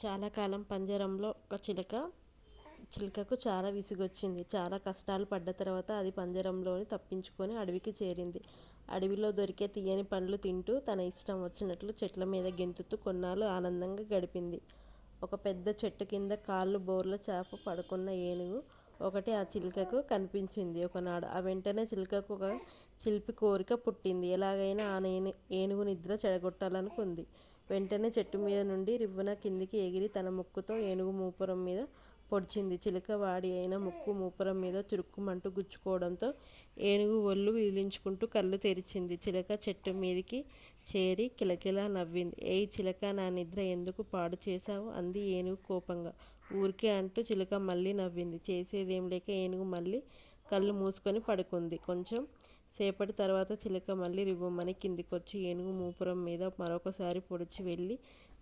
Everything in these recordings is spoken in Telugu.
చాలా కాలం పంజరంలో ఒక చిలక చిలుకకు చాలా విసుగొచ్చింది. చాలా కష్టాలు పడ్డ తర్వాత అది పంజరంలోని తప్పించుకొని అడవికి చేరింది. అడవిలో దొరికే తీయని పండ్లు తింటూ తన ఇష్టం వచ్చినట్లు చెట్ల మీద గెంతుతూ కొన్నాళ్ళు ఆనందంగా గడిపింది. ఒక పెద్ద చెట్టు కింద కాళ్ళు బోర్ల చేప పడుకున్న ఏనుగు ఒకటి ఆ చిలుకకు కనిపించింది. ఒకనాడు ఆ వెంటనే చిలుకకు ఒక చిలిపి కోరిక పుట్టింది. ఎలాగైనా ఆ ఏనుగు నిద్ర చెడగొట్టాలనుకుంది. వెంటనే చెట్టు మీద నుండి రివ్వున కిందికి ఎగిరి తన ముక్కుతో ఏనుగు మూపురం మీద పొడిచింది. చిలుక వాడి అయిన ముక్కు మూపురం మీద చురుక్కుమంటూ గుచ్చుకోవడంతో ఏనుగు ఒళ్ళు విదిలించుకుంటూ కళ్ళు తెరిచింది. చిలక చెట్టు మీదికి చేరి కిలకిలా నవ్వింది. ఏయ్ చిలక నా నిద్ర ఎందుకు పాడు చేశావు? అంది ఏనుగు కోపంగా. ఊరికే అంటూ చిలుక మళ్ళీ నవ్వింది. చేసేదేం లేక ఏనుగు మళ్ళీ కళ్ళు మూసుకొని పడుకుంది. కొంచెం సేపటి తర్వాత చిలక మళ్ళీ రివ్వుమని కిందికొచ్చి ఏనుగు మూపురం మీద మరొకసారి పొడిచి వెళ్ళి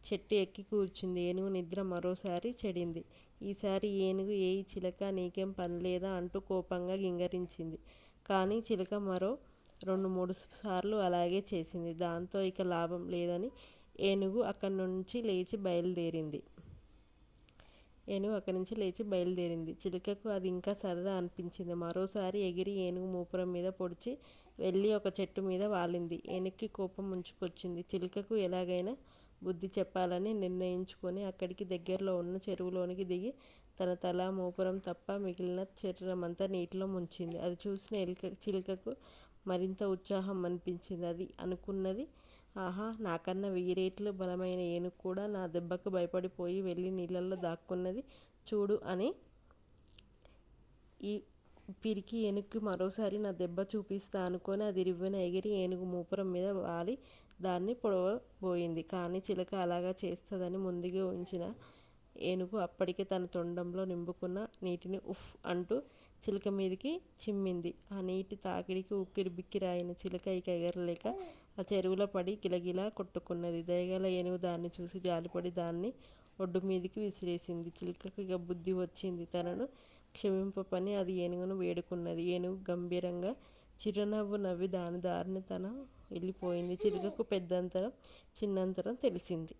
చెట్టు ఎక్కి కూర్చుంది. ఏనుగు నిద్ర మరోసారి చెడింది. ఈసారి ఏనుగు ఏ చిలక నీకేం పని లేదా అంటూ కోపంగా గింగరించింది. కానీ చిలక మరో రెండు మూడు సార్లు అలాగే చేసింది. దాంతో ఇక లాభం లేదని ఏనుగు అక్కడి నుంచి లేచి బయలుదేరింది. ఏనుగు అక్కడి నుంచి లేచి బయలుదేరింది. చిలుకకు అది ఇంకా సరదా అనిపించింది. మరోసారి ఎగిరి ఏనుగు మూపురం మీద పొడిచి వెళ్ళి ఒక చెట్టు మీద వాలింది. ఏనుగుకి కోపం ముంచుకొచ్చింది. చిలుకకు ఎలాగైనా బుద్ధి చెప్పాలని నిర్ణయించుకొని అక్కడికి దగ్గరలో ఉన్న చెరువులోనికి దిగి తన తల మూపురం తప్ప మిగిలిన శరీరమంతా నీటిలో ముంచింది. అది చూసిన ఎలుక చిలుకకు మరింత ఉత్సాహం అనిపించింది. అది అనుకున్నది ఆహా నాకన్నా వెయ్యి రేట్లు బలమైన ఏనుగు కూడా నా దెబ్బకు భయపడిపోయి వెళ్ళి నీళ్ళల్లో దాక్కున్నది చూడు అని ఈ పిరికి ఏనుగుకి మరోసారి నా దెబ్బ చూపిస్తా అనుకొని అది రివ్వున ఎగిరి ఏనుగు మూపురం మీద వాలి దాన్ని పొడవబోయింది. కానీ చిలక అలాగా చేస్తుందని ముందుగా ఉంచిన ఏనుగు అప్పటికే తన తొండంలో నింపుకున్న నీటిని ఉఫ్ అంటూ చిలక మీదకి చిమ్మింది. ఆ నీటి తాకిడికి ఉక్కిరి బిక్కిరాయిన చిలక ఇక ఎగరలేక ఆ చెరువులో పడి గిలగిలా కొట్టుకున్నది. దయగల ఏనుగు దాన్ని చూసి జాలిపడి దాన్ని ఒడ్డు మీదికి విసిరేసింది. చిలుకకు ఇక బుద్ధి వచ్చింది. తనను క్షమింపపని అది ఏనుగును వేడుకున్నది. ఏనుగు గంభీరంగా చిరునవ్వు నవ్వి దాని దారిని తన వెళ్ళిపోయింది. చిలుకకు పెద్దంతరం చిన్నంతరం తెలిసింది.